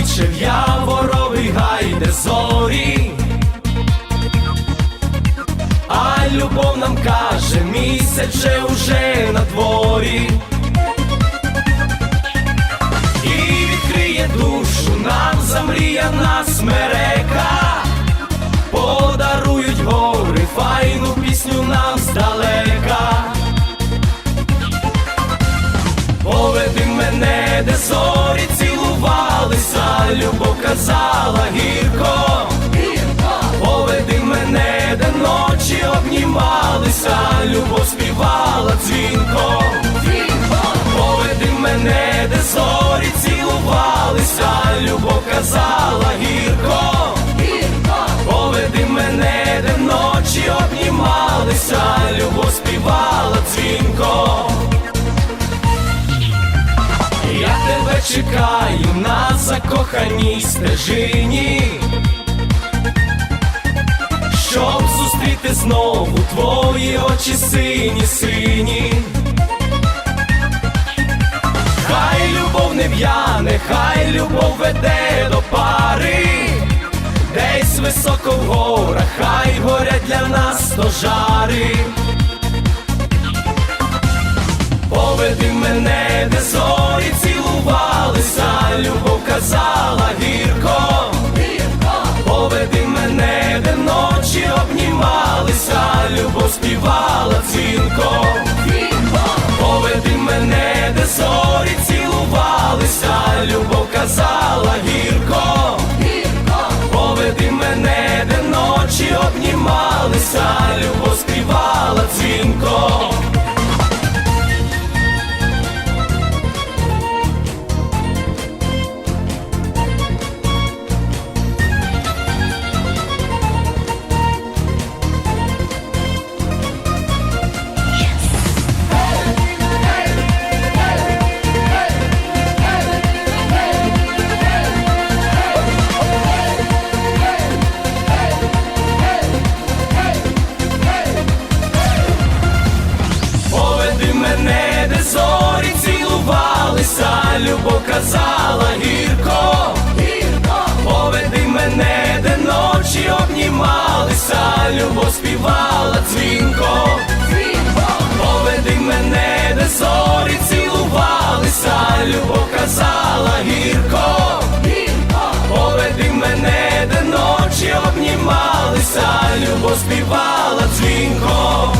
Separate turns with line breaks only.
Кличе в яворовий гай, зорі. А любов нам каже, місяць же уже на дворі. І відкриє душу нам замріяна смерека. Де зорі цілувалися, любов казала гірко. Поведи мене, де ночі обнімалися, любов співала дзвінко. Поведи мене, де зорі цілувалися, любов казала гірко. Поведи мене, де ночі обнімалися, чекаю на закоханій стежині, щоб зустріти знову твої очі сині, сині. Хай любов не в'яне, хай любов веде до пари, десь високо в горах, хай горять для нас стожари. Поведи мене, де зорі цілувалися, любов казала гірко. Поведи мене, де ночі обнімалися, любов співала дзвінко. Поведи мене, де зорі цілувалися, любов казала гірко. Поведи мене, де ночі обнімалися, любов мене, де зорі цілувалися, любов казала гірко. Поведи мене, де ночі обнімалися, любов співала дзвінко. Поведи мене, де зорі цілувалися, любов казала гірко. Поведи мене, де ночі обнімалися, любов співала дзвінко.